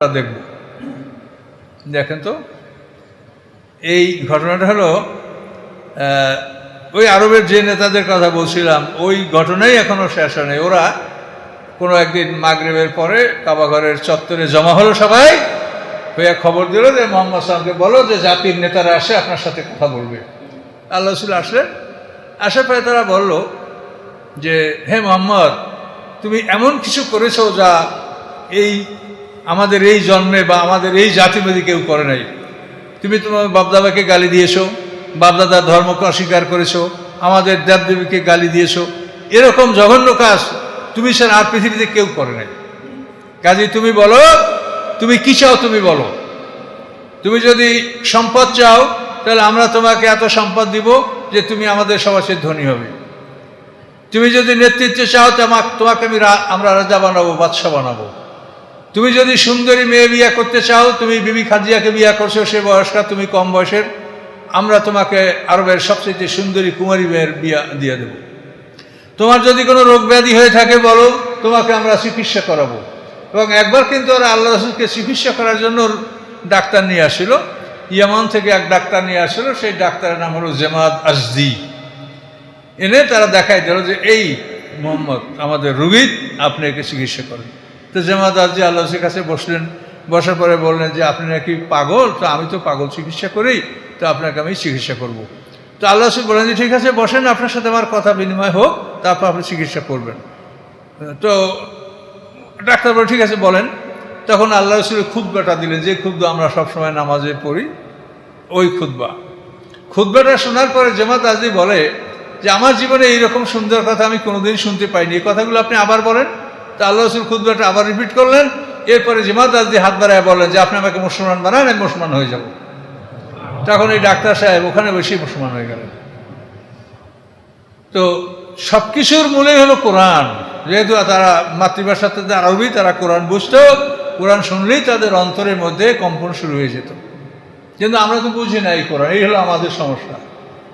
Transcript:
আমরা দেখব দেখেন তো, এই ঘটনাটা হলো ওই আরবের যে নেতাদের কথা বলছিলাম, ওই ঘটনাই এখনও শেষ হয় নাই। ওরা কোনো একদিন মাগরেবের পরে কাবাঘরের চত্বরে জমা হলো সবাই হইয়া খবর দিল যে মোহাম্মদ সালামকে বলো যে জাতির নেতারা আসে, আপনার সাথে কথা বলবে আল্লাহ রসুল আসলেন, আসার পরে তারা বলল যে, হে মোহাম্মদ, তুমি এমন কিছু করেছ যা এই আমাদের এই জন্মে বা আমাদের এই জাতিবাদী কেউ করে নাই। তুমি তোমার বাপদাদাকে গালি দিয়েছ বাপদাদার ধর্মকে অস্বীকার করেছ, আমাদের দেবদেবীকে গালি দিয়েছ, এরকম জঘন্য কাজ তুমি স্যার আর পৃথিবীতে কেউ করে নাই। কাজে তুমি বলো, তুমি কি চাও তুমি বলো। তুমি যদি সম্পদ চাও, তাহলে আমরা তোমাকে এত সম্পদ দিব যে তুমি আমাদের সবার ধনী হবে। তুমি যদি নেতৃত্ব চাও তোমাকে আমি আমরা রাজা বানাবো, বাদশাহ বানাবো। তুমি যদি সুন্দরী মেয়ে বিয়ে করতে চাও, তুমি বিবি খাদিয়াকে বিয়ে করছ, সে বয়স্কা তুমি কম বয়সের। আমরা তোমাকে আরবের সবচেয়ে সুন্দরী কুমারী মেয়ের বিয়া দিয়ে দেব। তোমার যদি কোনো রোগ ব্যাধি হয়ে থাকে, বলো, তোমাকে আমরা চিকিৎসা করাবো। এবং একবার কিন্তু ওরা আল্লাহ রসুলকে চিকিৎসা করার জন্য ডাক্তার নিয়ে আসছিল ইয়ামান থেকে এক ডাক্তার নিয়ে আসছিল সেই ডাক্তারের নাম হলো জেমাদ আজদি। এনে তারা দেখাই দিল যে, এই মোহাম্মদ, আমাদের রুগী, আপনি একে চিকিৎসা করেন। তো জেমাদ আজদি আল্লাহর কাছে বসলেন। বসার পরে বললেন যে, আপনি নাকি পাগল? তো আমি তো পাগল, চিকিৎসা করি, তো আপনাকে আমি চিকিৎসা করব। তো আল্লাহ রসুল বললেন যে, ঠিক আছে, বসেন, আপনার সাথে আমার কথা বিনিময় হোক, তারপর আপনি চিকিৎসা করবেন। তো ডাক্তার বলে ঠিক আছে, বলেন। তখন আল্লাহ রসুল খুদ্বাটা দিলেন যে খুদ্া আমরা সবসময় নামাজে পড়ি, ওই খুদ্া খুদ্বাটা শোনার পরে জেমাত আজদি বলে যে, আমার জীবনে এইরকম সুন্দর কথা আমি কোনোদিন শুনতে পাইনি। এই কথাগুলো আপনি আবার বলেন? তা আল্লাহ রসুল খুদ্বাটা আবার রিপিট করলেন। এরপরে জেমাত আজদি হাত বাড়ায় বললেন যে, আপনি আমাকে মুসলমান বানান, আমি মুসলমান হয়ে যাব। তখন এই ডাক্তার সাহেব ওখানে বেশি মুসলমান হয়ে গেলেন। তো সব কিছুর মূলেই হলো কোরআন। যেহেতু তারা মাতৃভাষার তাদের আরবি, তারা কোরআন বুঝতো, কোরআন শুনলেই তাদের অন্তরের মধ্যে কম্পন শুরু হয়ে যেত। কিন্তু আমরা তো বুঝি না এই কোরআন, এই হলো আমাদের সমস্যা।